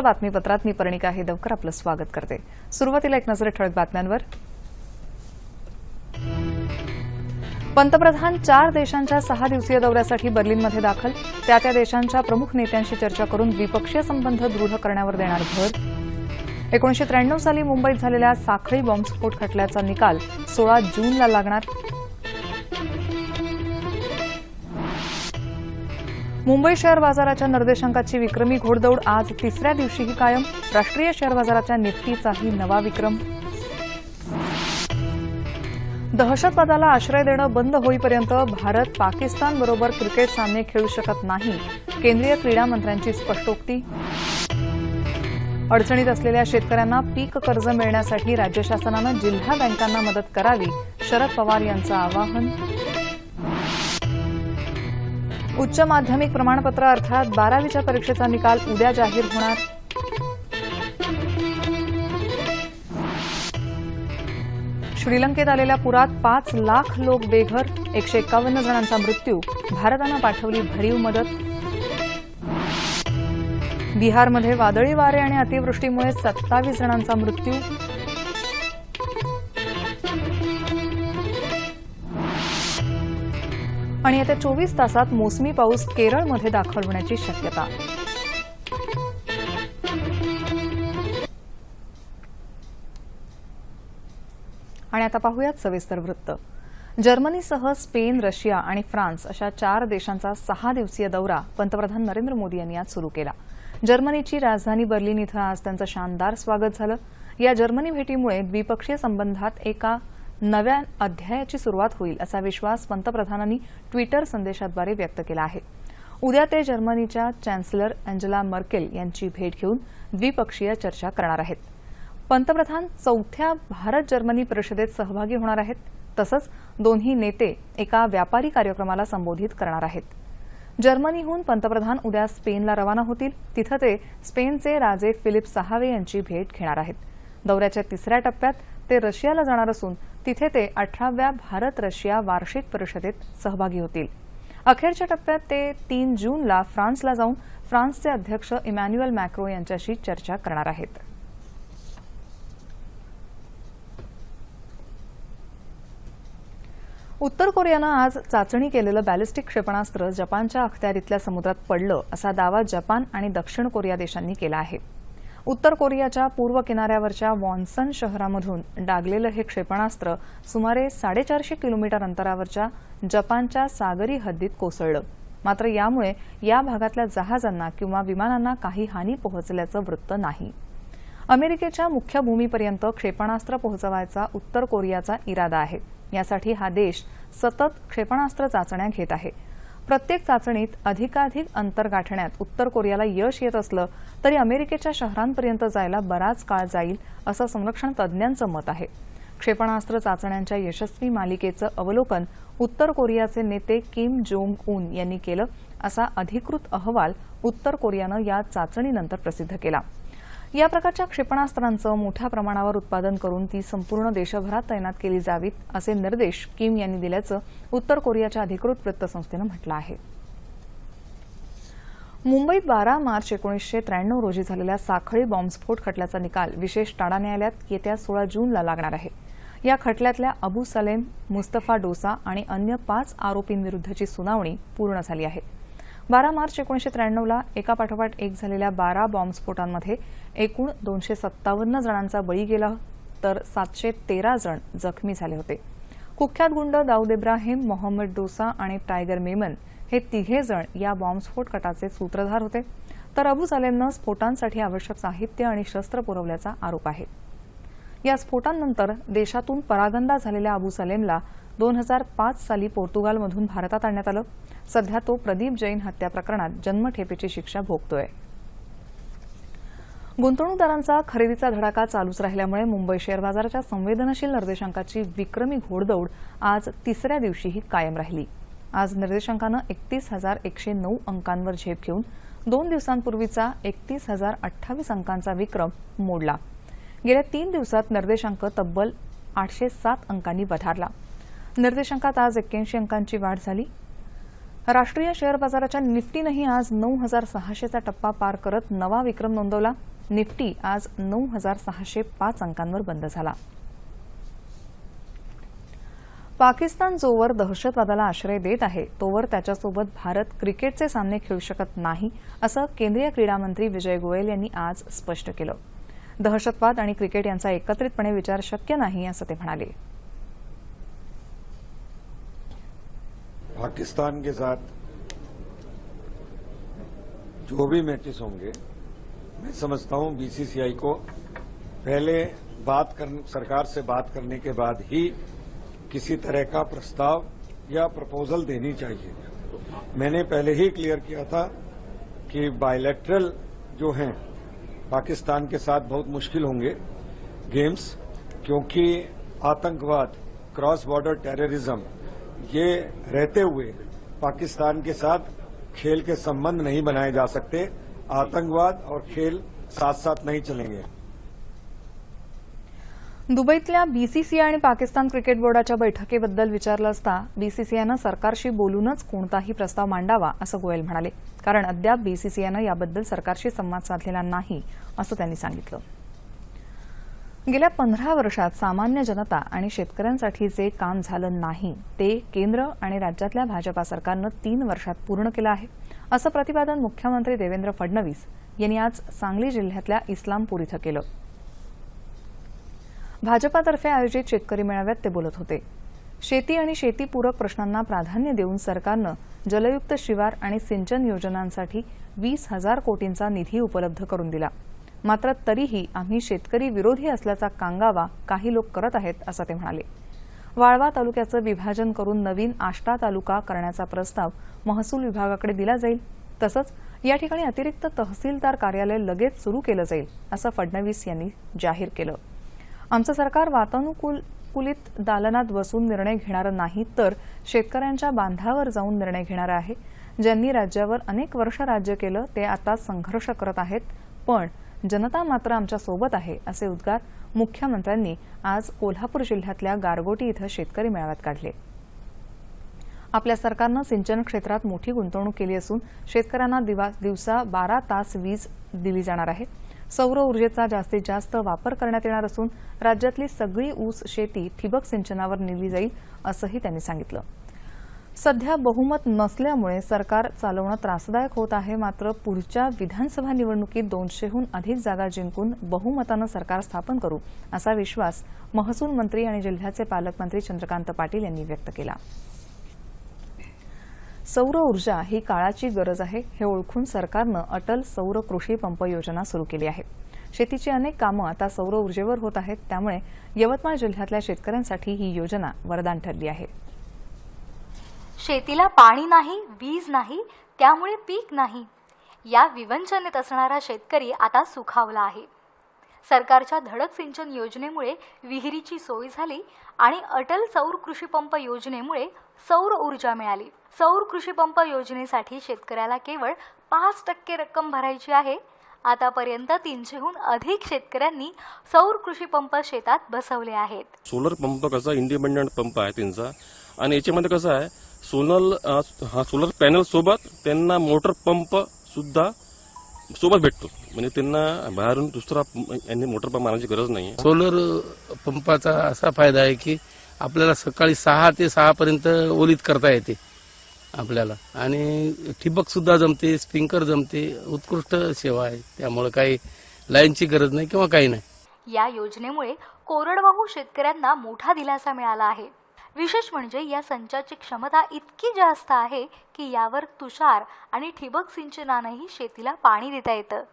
आजच्या बातमीपत्रात मी पर्णिका हेदवकर आपलं स्वागत करते. सुरुवातीला एक नजर ठळक बातम्यांवर. पंतप्रधान चार देशांच्या सहा दिवसीय दौऱ्यासाठी बर्लिनमध्ये दाखल. त्या त्या देशांच्या प्रमुख नेत्यांशी चर्चा करून द्विपक्षीय संबंध दृढ करण्यावर देणार भर. एकोणीशे त्र्याण्णव साली मुंबईत झालेल्या साखळी बॉम्बस्फोट खटल्याचा निकाल सोळा जूनला लागणार. मुंबई शेअर बाजाराच्या निर्देशांकाची विक्रमी घोडदौड आज तिसऱ्या दिवशीही कायम. राष्ट्रीय शेअर बाजाराच्या निफ्टीचाही नवा विक्रम. दहशतवादाला आश्रय देणं बंद होईपर्यंत भारत पाकिस्तानबरोबर क्रिकेट सामने खेळू शकत नाही केंद्रीय क्रीडा मंत्र्यांची स्पष्टोक्ती. अडचणीत असलेल्या शेतकऱ्यांना पीक कर्ज मिळण्यासाठी राज्य शासनानं जिल्हा बँकांना मदत करावी शरद पवार यांचं आवाहन. उच्च माध्यमिक प्रमाणपत्र अर्थात बारावीच्या परीक्षेचा निकाल उद्या जाहीर होणार. श्रीलंकेत आलेल्या पुरात पाच लाख लोक बेघर एकशे एकावन्न जणांचा मृत्यू भारतानं पाठवली भरीव मदत. बिहारमध्ये वादळी वारे आणि अतिवृष्टीमुळे सत्तावीस जणांचा मृत्यू आणि येत्या चोवीस तासात मोसमी पाऊस केरळमध्ये दाखल होण्याची शक्यता. आणि आता पाहूयात सविस्तर वृत्त. जर्मनीसह स्पेन रशिया आणि फ्रान्स अशा चार देशांचा सहा दिवसीय दौरा पंतप्रधान नरेंद्र मोदी यांनी आज सुरू केला. जर्मनीची राजधानी बर्लिन इथं आज त्यांचं शानदार स्वागत झालं. या जर्मनी भेटीमुळे द्विपक्षीय संबंधात एका नव्या अध्यायाची सुरुवात होईल असा विश्वास पंतप्रधानांनी ट्विटर संदेशाद्वारे व्यक्त केला आहे. उद्या ते जर्मनीच्या चॅन्सलर अँजेला मर्केल यांची भेट घेऊन द्विपक्षीय चर्चा करणार आहेत. पंतप्रधान चौथ्या भारत जर्मनी परिषदेत सहभागी होणार आहेत. तसंच दोन्ही नेते एका व्यापारी कार्यक्रमाला संबोधित करणार आहेत. जर्मनीहून पंतप्रधान उद्या स्पेनला रवाना होतील. तिथं ते स्पेनचे राजे फिलिप सहावे यांची भेट घेणार आहेत. दौऱ्याच्या तिसऱ्या टप्प्यात ते रशियाला जाणार असून तिथे ते अठराव्या भारत रशिया वार्षिक परिषदेत सहभागी होतील. अखेरच्या टप्प्यात ते तीन जूनला फ्रान्सला जाऊन फ्रान्सचे अध्यक्ष इमॅन्युअल मॅक्रो यांच्याशी चर्चा करणार आहेत. उत्तर कोरियानं आज चाचणी केलेलं बॅलिस्टिक क्षेपणास्त्र जपानच्या अखत्यारीतल्या समुद्रात पडलं असा दावा जपान आणि दक्षिण कोरिया देशांनी केला आहे. उत्तर कोरियाच्या पूर्व किनाऱ्यावरच्या वॉन्सन शहरामधून डागलेलं हे क्षेपणास्त्र सुमारे साडेचारशे किलोमीटर अंतरावरच्या जपानच्या सागरी हद्दीत कोसळलं. मात्र यामुळे या भागातल्या जहाजांना किंवा विमानांना काही हानी पोहोचल्याचं वृत्त नाही. अमेरिकेच्या मुख्य भूमीपर्यंत क्षेपणास्त्र पोहोचवायचा उत्तर कोरियाचा इरादा आहे. यासाठी हा देश सतत क्षेपणास्त्र चाचण्या घेत आहे. प्रत्येक चाचणीत अधिकाधिक अंतर गाठण्यात उत्तर कोरियाला यश येत असलं तरी अमेरिकेच्या शहरांपर्यंत जायला बराच काळ जाईल असं संरक्षण तज्ज्ञांचं मत आहे. क्षेपणास्त्र चाचण्यांच्या यशस्वी मालिकेचं अवलोकन उत्तर कोरियाचे नेते किम जोंग उन यांनी केलं असा अधिकृत अहवाल उत्तर कोरियानं या चाचणीनंतर प्रसिद्ध केला. या प्रकारच्या क्षेपणास्त्रांचं मोठ्या प्रमाणावर उत्पादन करून ती संपूर्ण देशभरात तैनात केली जावीत असे निर्देश किम यांनी दिल्याचं उत्तर कोरियाच्या अधिकृत वृत्तसंस्थेनं म्हटलं आहे. मुंबईत बारा मार्च एकोणीसशे त्र्याण्णव रोजी झालेल्या साखळी बॉम्बस्फोट खटल्याचा निकाल विशेष टाडा न्यायालयात येत्या सोळा जूनला लागणार आहे. या खटल्यातल्या अबू सलेम मुस्तफा डोसा आणि अन्य पाच आरोपींविरुद्धची सुनावणी पूर्ण झाली आहे. बारा मार्च एकोणीसशे त्र्याण्णवला एकापाठोपाठ एक झालेल्या बारा बॉम्बस्फोटांमध्ये एकूण दोनशे सत्तावन्न जणांचा बळी गेला तर सातशे तेरा जण जखमी झाले होते. कुख्यात गुंड दाऊद इब्राहिम मोहम्मद डोसा आणि टायगर मेमन हे तिघे जण या बॉम्बस्फोट कटाचे सूत्रधार होते. तर अबू सालेमनं स्फोटांसाठी आवश्यक साहित्य आणि शस्त्र पुरवल्याचा आरोप आहे. या स्फोटांनंतर देशातून परागंदा झालेल्या अबू सलेमला दोन हजार पाच साली पोर्तुगालमधून भारतात आणण्यात आलं. सध्या तो प्रदीप जैन हत्या प्रकरणात जन्मठेपेची शिक्षा भोगतोय. गुंतवणूकदारांचा खरेदीचा धडाका चालूच राहिल्यामुळे मुंबई शेअर बाजाराच्या संवेदनशील निर्देशांकाची विक्रमी घोडदौड आज तिसऱ्या दिवशीही कायम राहिली. आज निर्देशांकानं एकतीस हजार एकशे नऊ अंकांवर झेप घेऊन दोन दिवसांपूर्वीचा एकतीस हजार अठ्ठावीस अंकांचा विक्रम मोडला. गेल्या तीन दिवसात निर्देशांक तब्बल आठशे सात अंकांनी वधारला. निर्देशांकात आज एक्क्याऐंशी अंकांची वाढ झाली. राष्ट्रीय शेअर बाजाराच्या निफ्टीनंही आज नऊ हजार सहाशेचा टप्पा पार करत नवा विक्रम नोंदवला. निफ्टी आज नऊ हजार सहाशे पाच अंकांवर बंद झाला. पाकिस्तान जोवर दहशतवादाला आश्रय देत आहे. तोवर त्याच्यासोबत भारत क्रिकेटचे सामने खेळू शकत नाही असं केंद्रीय क्रीडा मंत्री विजय गोयल यांनी आज स्पष्ट केलं. दहशतवाद आणि क्रिकेट यांचा एकत्रितपणे विचार शक्य नाही असं ते म्हणाले. पाकिस्तान के साथ जो भी मैचेस होंगे मैं समझता हूँ बीसीसीआई को पहले बात कर, सरकार से बात करने के बाद ही किसी तरह का प्रस्ताव या प्रपोजल देनी चाहिए। मैंने पहले ही क्लियर किया था कि बायलैटरल जो हैं पाकिस्तान के साथ बहुत मुश्किल होंगे गेम्स क्योंकि आतंकवाद क्रॉस बॉर्डर टेररिज्म ये रहते हुए पाकिस्तान के साथ खेल के संबंध नहीं बनाए जा सकते आतंकवाद और खेल साथ साथ नहीं चलेंगे। दुबईतल्या बीसीसीआय आणि पाकिस्तान क्रिकेट बोर्डाच्या बैठकीबद्दल विचारलं असता बीसीसीआयनं सरकारशी बोलूनच कोणताही प्रस्ताव मांडावा असं गोयल म्हणाले. कारण अद्याप बीसीसीआयनं याबद्दल सरकारशी संवाद साधलेला नाही असं त्यांनी सांगितलं. गेल्या पंधरा वर्षात सामान्य जनता आणि शेतकऱ्यांसाठी जे काम झालं नाही ते केंद्र आणि राज्यातल्या भाजपा सरकारनं तीन वर्षात पूर्ण केलं आहे. असं प्रतिपादन मुख्यमंत्री देवेंद्र फडणवीस यांनी आज सांगली जिल्ह्यातल्या इस्लामपूर इथं केलं. भाजपातर्फे आयोजित शेतकरी मेळाव्यात ते बोलत होते. शेती आणि शेतीपूरक प्रश्नांना प्राधान्य देऊन सरकारनं जलयुक्त शिवार आणि सिंचन योजनांसाठी वीस हजार कोटींचा निधी उपलब्ध करून दिला. मात्र तरीही आम्ही शेतकरी विरोधी असल्याचा कांगावा काही लोक करत आहेत असं ते म्हणाले. वाळवा तालुक्याचं विभाजन करून नवीन आष्टा तालुका करण्याचा प्रस्ताव महसूल विभागाकडे दिला जाईल. तसंच या ठिकाणी अतिरिक्त तहसीलदार कार्यालय लगेच सुरू केलं जाईल असं फडणवीस यांनी जाहीर केलं. आमचं सरकार वातानुकूलित दालनात बसून निर्णय घेणारं नाही तर शेतकऱ्यांच्या बांधावर जाऊन निर्णय घेणार आहे. ज्यांनी राज्यावर अनेक वर्ष राज्य केलं ते आता संघर्ष करत आहेत. पण जनता मात्र आमच्यासोबत आहे असे उद्गार मुख्यमंत्र्यांनी आज कोल्हापूर जिल्ह्यातल्या गारगोटी इथं शेतकरी मेळाव्यात काढले. आपल्या सरकारनं सिंचन क्षेत्रात मोठी गुंतवणूक केली असून शेतकऱ्यांना दिवा- दिवसा बारा तास वीज दिली जाणार आहे. सौर ऊर्जेचा जास्तीत जास्त वापर करण्यात येणार असून राज्यातली सगळी ऊस शेती ठिबक सिंचनावर नेली जाईल असंही त्यांनी सांगितलं. सध्या बहुमत नसल्यामुळे सरकार चालवणं त्रासदायक होत आहे. मात्र पुढच्या विधानसभा निवडणुकीत दोनशेहून अधिक जागा जिंकून बहुमतानं सरकार स्थापन करू असा विश्वास महसूल मंत्री आणि जिल्ह्याचे पालकमंत्री चंद्रकांत पाटील यांनी व्यक्त केला. सौर ऊर्जा ही काळाची गरज आहे हे ओळखून सरकारनं अटल सौर कृषी पंप योजना सुरू केली आहे. शेतीची अनेक कामं आता सौर ऊर्जेवर होत आहेत त्यामुळे यवतमाळ जिल्ह्यातल्या शेतकऱ्यांसाठी ही योजना वरदान ठरली आहे. शेतीला पाणी नाही वीज नाही त्यामुळे पीक नाही. या विवंचनेत असणारा शेतकरी आता सुखावला आहे. सरकारच्या धडक सिंचन योजनेमुळे विहिरीची सोय झाली आणि अटल सौर कृषीपंप योजनेमुळे सौर ऊर्जा मिळाली. सौर कृषीपंप योजनेसाठी शेतकऱ्याला केवळ पाच टक्के रक्कम भरायची आहे. आतापर्यंत तीनशेहून अधिक शेतकऱ्यांनी सौर कृषीपंप शेतात बसवले आहेत. सोलर पंप कसा इंडिपेंडंट पंप आहे त्यांचा? आणि याच्यामध्ये कसं आहे सोलर अ, हा सोलर पॅनल सोबत त्यांना मोटर पंप सुद्धा सोबत भेटतो. म्हणजे त्यांना बाहेरून दुसरा यांनी मोटर पंप मारण्याची गरज नाही सोलर पंपाचा असा फायदा आहे की आपल्याला सकाळी सहा ते सहा पर्यंत ओलीत करता येते आपल्याला. आणि ठिबक सुद्धा जमते स्प्रिंकर जमते उत्कृष्ट सेवा आहे. त्यामुळे काही लाईनची गरज नाही किंवा काही नाही. या योजनेमुळे कोरडवाहू शेतकऱ्यांना मोठा दिलासा मिळाला आहे. विशेष म्हणजे या संचाची क्षमता इतकी जास्त आहे की यावर तुषार आणि ठिबक सिंचनानंही शेतीला पाणी देता येतं.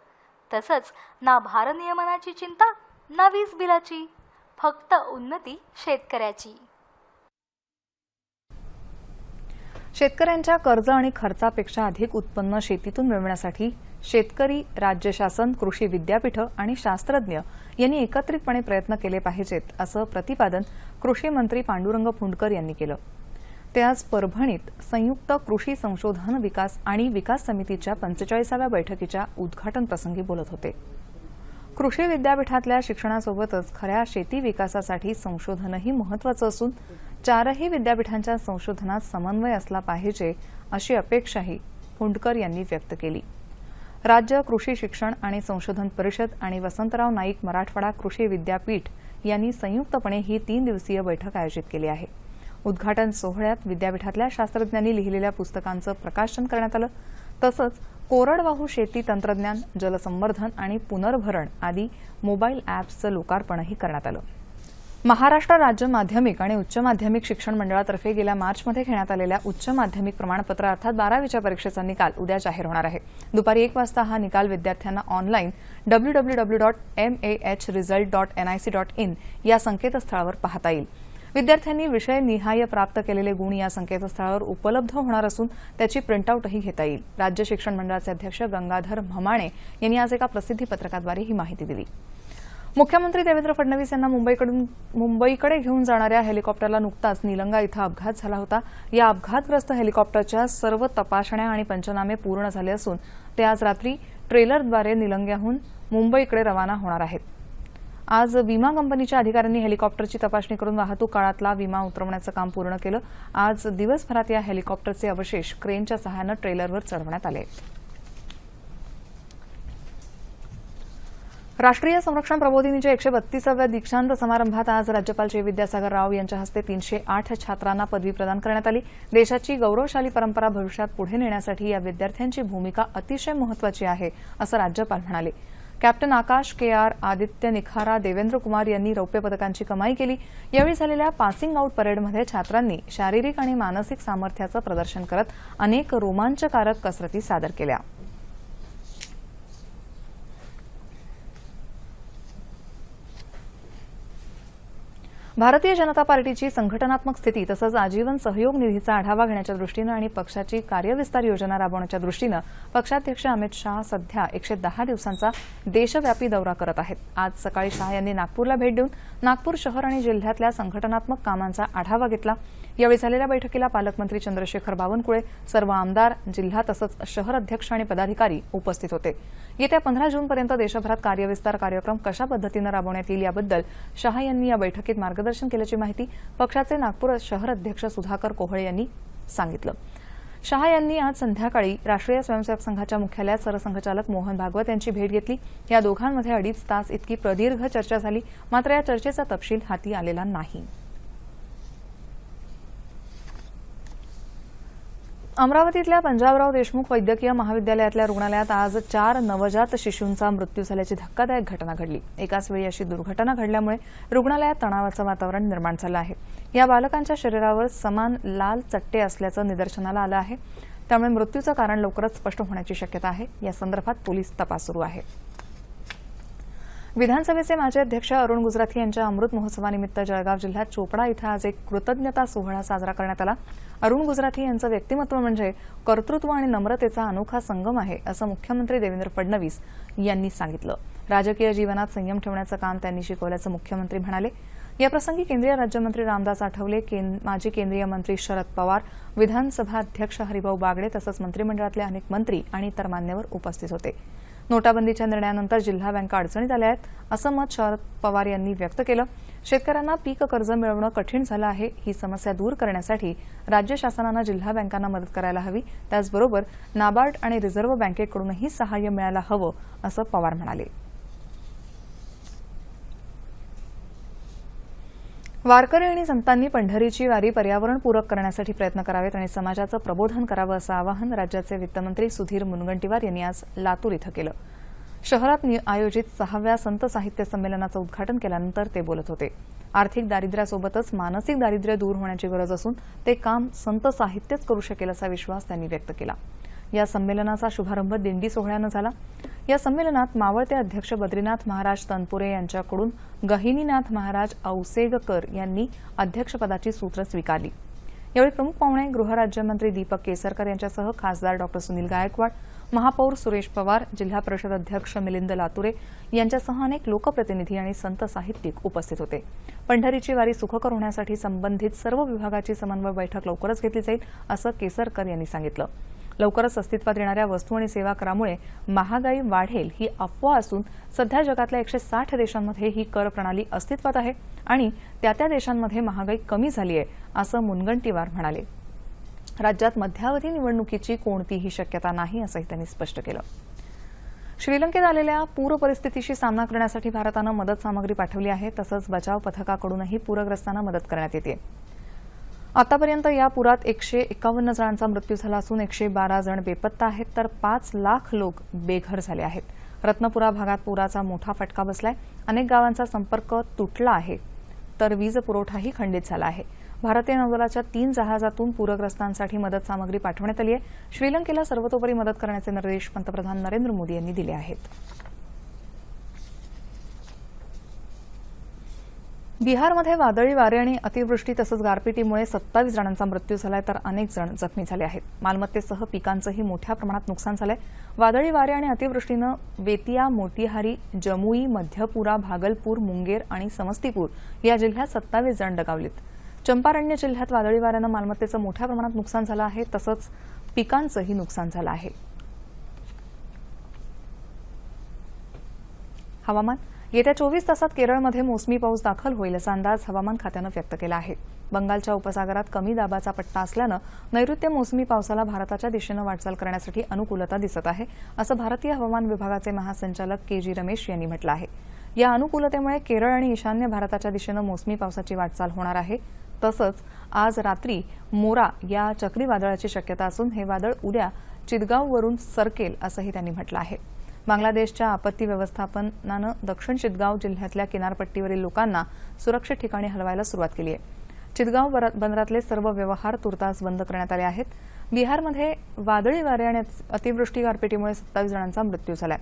तसंच ना भारनियमनाची चिंता ना वीज बिलाची. फक्त उन्नती शेतकऱ्याची. शेतकऱ्यांच्या कर्ज आणि खर्चापेक्षा अधिक उत्पन्न शेतीतून मिळवण्यासाठी शेतकरी राज्य शासन कृषी विद्यापीठं आणि शास्त्रज्ञ यांनी एकत्रितपणे प्रयत्न केले पाहिजेत असं प्रतिपादन कृषी मंत्री पांडुरंग फुंडकर यांनी केलं. ते आज परभणीत संयुक्त कृषी संशोधन विकास आणि विकास समितीच्या पंचेचाळीसाव्या बैठकीच्या उद्घाटन प्रसंगी बोलत होते. कृषी विद्यापीठातल्या शिक्षणासोबतच खऱ्या शेती विकासासाठी संशोधनही महत्वाचं असून चारही विद्यापीठांच्या संशोधनात समन्वय असला पाहिजे अशी अपेक्षाही हुंडकर यांनी व्यक्त केली. राज्य कृषी शिक्षण आणि संशोधन परिषद आणि वसंतराव नाईक मराठवाडा कृषी विद्यापीठ यांनी संयुक्तपणे ही तीन दिवसीय बैठक आयोजित केली आहे. उद्घाटन सोहळ्यात विद्यापीठातल्या शास्त्रज्ञांनी लिहिलेल्या पुस्तकांचं प्रकाशन करण्यात आलं. तसंच कोरडवाहू शेती तंत्रज्ञान जलसंवर्धन आणि पुनर्भरण आदी मोबाईल ॲप्सचं लोकार्पणही करण्यात आलं. महाराष्ट्र राज्य माध्यमिक आणि उच्च माध्यमिक शिक्षण मंडळातर्फे गेल्या मार्चमध्ये घेण्यात आलेल्या उच्च माध्यमिक प्रमाणपत्र अर्थात बारावीच्या परीक्षेचा निकाल उद्या जाहीर होणार आहे. दुपारी एक वाजता हा निकाल विद्यार्थ्यांना online W W W dot M A H result dot NIC dot in या संकेतस्थळावर पाहता येईल. विद्यार्थ्यांनी विषय निहाय प्राप्त केलेले गुण या संकेतस्थळावर उपलब्ध होणार असून त्याची प्रिंटआउटही घेता येईल. राज्य शिक्षण मंडळाचे अध्यक्ष गंगाधर म्हमाणे यांनी आज एका प्रसिद्धी पत्रकाद्वारे ही माहिती दिली. मुख्यमंत्री देवेंद्र फडणवीस यांना मुंबईकडून मुंबईकडे घेऊन जाणाऱ्या हेलिकॉप्टरला नुकताच निलंगा इथं अपघात झाला होता. या अपघातग्रस्त हेलिकॉप्टरच्या सर्व तपासण्या आणि पंचनामे पूर्ण झाले असून ते आज रात्री ट्रेलरद्वारे निलंग्याहून मुंबईकडे रवाना होणार आहेत. आज विमा कंपनीच्या अधिकाऱ्यांनी हेलिकॉप्टरची तपासणी करून वाहतूक काळातला विमा उतरवण्याचं काम पूर्ण केलं. आज दिवसभरात या हेलिकॉप्टरचे अवशेष क्रेनच्या सहाय्यानं ट्रेलरवर चढवण्यात आले. राष्ट्रीय संरक्षण प्रबोधिनीच्या एकशे बत्तीसाव्या दीक्षांत समारंभात आज राज्यपाल चे विद्यासागर राव यांच्या हस्ते तीनशे आठ छात्रांना पदवी प्रदान करण्यात आली. देशाची गौरवशाली परंपरा भविष्यात पुढे नेण्यासाठी या विद्यार्थ्यांची भूमिका अतिशय महत्वाची आहे असं राज्यपाल म्हणाले. Captain Akash K R Aditya Nikhara Devendra Kumar यांनी रौप्य पदकांची कमाई केली. यावेळी झालेल्या पासिंग आऊट परेडमध्ये छात्रांनी शारीरिक आणि मानसिक सामर्थ्याचं प्रदर्शन करत अनेक रोमांचकारक कसरती सादर केल्या. भारतीय जनता पार्टीची संघटनात्मक स्थिती तसंच आजीवन सहयोग निधीचा आढावा घेण्याच्या दृष्टीनं आणि पक्षाची कार्यविस्तार योजना राबवण्याच्या दृष्टीनं पक्षाध्यक्ष अमित शहा सध्या एकशे दहा दिवसांचा देशव्यापी दौरा करत आहेत. आज सकाळी शहा यांनी नागपूरला भेट देऊन नागपूर शहर आणि जिल्ह्यातल्या संघटनात्मक कामांचा आढावा घेतला. यावेळी झालेल्या बैठकीला पालकमंत्री चंद्रशेखर बावनकुळे सर्व आमदार जिल्हा तसंच शहर अध्यक्ष आणि पदाधिकारी उपस्थित होते. येत्या पंधरा जूनपर्यंत देशभरात कार्यविस्तार कार्यक्रम कशा पद्धतीनं राबवण्यात येईल याबद्दल शहा यांनी या बैठकीत मार्गदर्शन केल्याची माहिती पक्षाचे नागपूर शहर अध्यक्ष सुधाकर कोहळे यांनी सांगितलं. शहा यांनी आज संध्याकाळी राष्ट्रीय स्वयंसेवक संघाच्या मुख्यालयात सरसंघचालक मोहन भागवत यांची भेट घेतली. या दोघांमध्ये अडीच तास इतकी प्रदीर्घ चर्चा झाली मात्र या चर्चेचा तपशील हाती आलेला नाही. अमरावतीतल्या पंजाबराव देशमुख वैद्यकीय महाविद्यालयातल्या रुग्णालयात आज चार नवजात शिशूंचा मृत्यू झाल्याची धक्कादायक घटना घडली. एकाच वेळी अशी दुर्घटना घडल्यामुळे रुग्णालयात तणावाचं वातावरण निर्माण झालं आहे. या बालकांच्या शरीरावर समान लाल चट्टे असल्याचं निदर्शनाला आलं आहे. त्यामुळे मृत्यूचं कारण लवकरच स्पष्ट होण्याची शक्यता आहे. या संदर्भात पोलीस तपास सुरू आहे. विधानसभेचे माजी अध्यक्ष अरुण गुजराथी यांच्या अमृत महोत्सवानिमित्त जळगाव जिल्ह्यात चोपडा इथं आज एक कृतज्ञता सोहळा साजरा करण्यात आला. अरुण गुजराथी यांचं व्यक्तिमत्व म्हणजे कर्तृत्व आणि नम्रतेचा अनोखा संगम आहे असं मुख्यमंत्री देवेंद्र फडणवीस यांनी सांगितलं. राजकीय जीवनात संयम ठेवण्याचं काम त्यांनी शिकवल्याचं मुख्यमंत्री म्हणाले. याप्रसंगी केंद्रीय राज्यमंत्री रामदास आठवले माजी केंद्रीय मंत्री शरद पवार विधानसभा अध्यक्ष हरिभाऊ बागडे तसंच मंत्रिमंडळातले अनेक मंत्री आणि इतर मान्यवर उपस्थित होते. नोटाबंदीच्या निर्णयानंतर जिल्हा बँका अडचणीत आल्या आहेत असं मत शरद पवार यांनी व्यक्त केलं. शेतकऱ्यांना पीक कर्ज मिळवणं कठीण झालं आहे ही समस्या दूर करण्यासाठी राज्य शासनानं जिल्हा बँकांना मदत करायला हवी. त्याचबरोबर नाबार्ड आणि रिझर्व्ह बँकेकडूनही सहाय्य मिळायला हवं असं पवार म्हणाले. वारकरी आणि संतांनी पंढरीची वारी पर्यावरणपूरक करण्यासाठी प्रयत्न करावेत आणि समाजाचं प्रबोधन करावं असं आवाहन राज्याचे वित्तमंत्री सुधीर मुनगंटीवार यांनी आज लातूर इथं केलं. शहरात नि- आयोजित सहाव्या संत साहित्य संमेलनाचं उद्घाटन केल्यानंतर ते बोलत होते. आर्थिक दारिद्र्यासोबतच मानसिक दारिद्र्य दूर होण्याची गरज असून ते काम संत साहित्यच करू शकेल असा विश्वास त्यांनी व्यक्त केला. या संमेलनाचा शुभारंभ दिंडी सोहळ्यानं झाला. या संमेलनात मावळते अध्यक्ष बद्रीनाथ महाराज तनपुरे यांच्याकडून गहिनीनाथ महाराज औसेगकर यांनी अध्यक्षपदाची सूत्र स्वीकारली. यावेळी प्रमुख पाहुणे गृहराज्यमंत्री दीपक केसरकर यांच्यासह खासदार डॉ. सुनील गायकवाड महापौर सुरेश पवार जिल्हा परिषद अध्यक्ष मिलिंद लातुरे यांच्यासह अनेक लोकप्रतिनिधी आणि संत साहित्यिक उपस्थित होते. पंढरीची वारी सुखकर होण्यासाठी संबंधित सर्व विभागाची समन्वय बैठक लवकरच घेतली जाईल असं केसरकर यांनी सांगितलं. लवकरच अस्तित्वात येणाऱ्या वस्तू आणि सेवा करामुळे महागाई वाढेल ही अफवा असून सध्या जगातल्या एकशे साठ देशांमध्ये ही कर प्रणाली अस्तित्वात आहे आणि त्या त्या देशांमध्ये महागाई कमी झाली आहे असं मुनगंटीवार म्हणाले. राज्यात मध्यावधी निवडणुकीची कोणतीही शक्यता नाही असंही त्यांनी स्पष्ट केलं. श्रीलंकेत आलेल्या पूर परिस्थितीशी सामना करण्यासाठी भारतानं मदत सामग्री पाठवली आहे तसंच बचाव पथकाकडूनही पूरग्रस्तांना मदत करण्यात येते आतापर्यंत या पुरात एकशे एकावन्न जणांचा मृत्यू झाला असून एकशे बारा जण बेपत्ता आहेत तर पाच लाख लोक बेघर झाले आहेत. रत्नपुरा भागात पुराचा मोठा फटका बसलाय. अनेक गावांचा संपर्क तुटला आहे. तर वीज पुरवठाही खंडित झाला आहे. भारतीय नौदलाच्या तीन जहाजातून पूरग्रस्तांसाठी मदत सामग्री पाठवण्यात आली आहे. श्रीलंकेला सर्वतोपरी मदत करण्याचे निर्देश पंतप्रधान नरेंद्र मोदी यांनी दिले आहेत. बिहारमध्ये वादळी वारे आणि अतिवृष्टी तसंच गारपिटीमुळे सत्तावीस जणांचा मृत्यू झालाय तर अनेक जण जखमी झाले आहेत. मालमत्तेसह पिकांचंही मोठ्या प्रमाणात नुकसान झालंय. वादळी वारे आणि अतिवृष्टीनं वेतिया मोतीहारी जमुई मध्यपुरा भागलपूर मुंगेर आणि समस्तीपूर या जिल्ह्यात सत्तावीस जण दगावलीत. चंपारण्य जिल्ह्यात वादळी वाऱ्यानं मालमत्तेचं मोठ्या प्रमाणात नुकसान झालं आहे तसंच पिकांचंही नुकसान झालं आहे. हवामान येत्या चोवीस तासात केरळमध्ये मोसमी पाऊस दाखल होईल असा अंदाज हवामान खात्यानं व्यक्त केला आहे. बंगालच्या उपसागरात कमी दाबाचा पट्टा असल्यानं नैऋत्य मोसमी पावसाला भारताच्या दिशेनं वाटचाल करण्यासाठी अनुकूलता दिसत आहे असं भारतीय हवामान विभागाचे महासंचालक के जी रमेश यांनी म्हटलं आहे. या अनुकूलतेमुळे केरळ आणि ईशान्य भारताच्या दिशेनं मोसमी पावसाची वाटचाल होणार आहे. तसंच आज रात्री मोरा या चक्रीवादळाची शक्यता असून हे वादळ उद्या चितगाववरून सरकेल असंही त्यांनी म्हटलं आहे. बांगलादेशच्या आपत्ती व्यवस्थापनानं दक्षिण चितगाव जिल्ह्यातल्या किनारपट्टीवरील लोकांना सुरक्षित ठिकाणी हलवायला सुरुवात केली आहे. चितगाव बंदरातले सर्व व्यवहार तुर्तास बंद करण्यात आले आहेत. बिहारमध्ये वादळी वारे आणि अतिवृष्टी गारपिटीमुळे सत्तावीस जणांचा मृत्यू झाला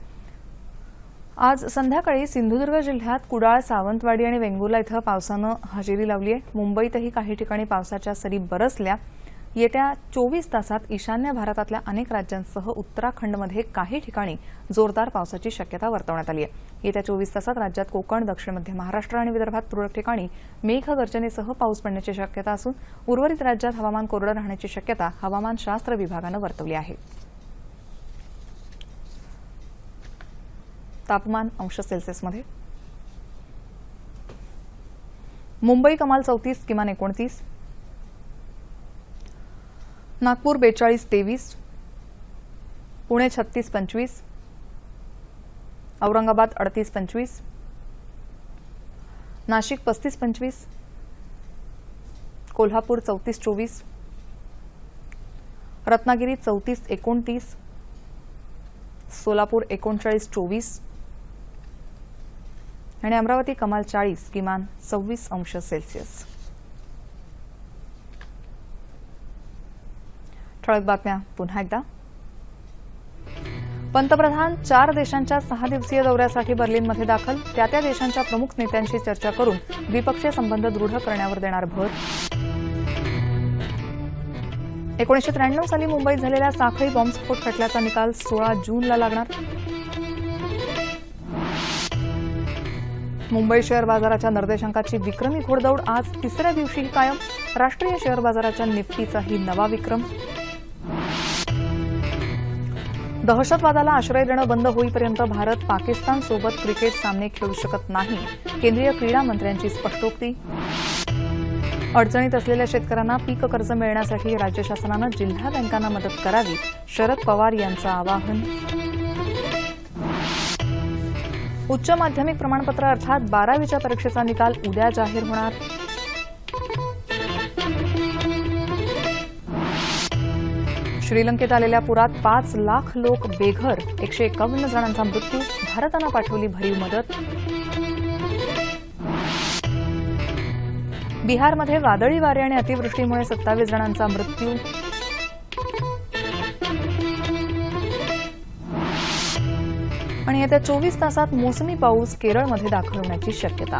आज संध्याकाळी सिंधुदुर्ग जिल्ह्यात कुडाळ सावंतवाडी आणि वेंगुर्ला इथं पावसानं हजेरी लावली आहे मुंबईतही काही ठिकाणी पावसाच्या सरी बरसल्या. येत्या चोवीस तासात ईशान्य भारतातल्या अनेक राज्यांसह उत्तराखंडमध्ये काही ठिकाणी जोरदार पावसाची शक्यता वर्तवण्यात आली आहे. येत्या चोवीस तासात राज्यात कोकण दक्षिण मध्य महाराष्ट्र आणि विदर्भात तुरळक ठिकाणी मेघगर्जनेसह पाऊस पडण्याची शक्यता असून उर्वरित राज्यात हवामान कोरडं राहण्याची शक्यता हवामानशास्त्र विभागानं वर्तवली आहे. तापमान अंश सेल्सिअसमध्ये. मुंबई कमाल चौतीस किमान एकोणतीस. नागपूर बेचाळीस तेवीस पुणे छत्तीस पंचवीस औरंगाबाद अडतीस पंचवीस नाशिक पस्तीस पंचवीस कोल्हापूर चौतीस चोवीस रत्नागिरी चौतीस एकोणतीस सोलापूर एकोणचाळीस चोवीस आणि अमरावती कमाल चाळीस किमान सव्वीस अंश सेल्सिअस. ठळक बातम्या पुन्हा एकदा. पंतप्रधान चार देशांच्या सहा दिवसीय दौऱ्यासाठी बर्लिनमध्ये दाखल. त्या त्या देशांच्या प्रमुख नेत्यांशी चर्चा करून द्विपक्षीय संबंध दृढ करण्यावर देणार भर. एकोणीशे त्र्याण्णव साली मुंबईत झालेल्या साखळी बॉम्बस्फोट खटल्याचा निकाल सोळा जूनला लागणार. मुंबई शेअर बाजाराच्या निर्देशांकाची विक्रमी घोडदौड आज तिसऱ्या दिवशीही कायम. राष्ट्रीय शेअर बाजाराच्या निफ्टीचाही नवा विक्रम. दहशतवादाला आश्रय देणं बंद होईपर्यंत भारत पाकिस्तानसोबत क्रिकेट सामने खेळू शकत नाही केंद्रीय क्रीडा मंत्र्यांची स्पष्टोक्ती. अडचणीत असलेल्या शेतकऱ्यांना पीक कर्ज मिळण्यासाठी राज्य शासनानं जिल्हा बँकांना मदत करावी शरद पवार यांचं आवाहन. उच्च माध्यमिक प्रमाणपत्र अर्थात बारावीच्या परीक्षेचा निकाल उद्या जाहीर होणार. श्रीलंकेत आलेल्या पुरात पाच लाख लोक बेघर एकशे एकावन्न जणांचा मृत्यू भारतानं पाठवली भरीव मदत. बिहारमध्ये वादळी वारे आणि अतिवृष्टीमुळे सत्तावीस जणांचा मृत्यू. आणि येत्या चोवीस तासात मोसमी पाऊस केरळमध्ये दाखल होण्याची शक्यता.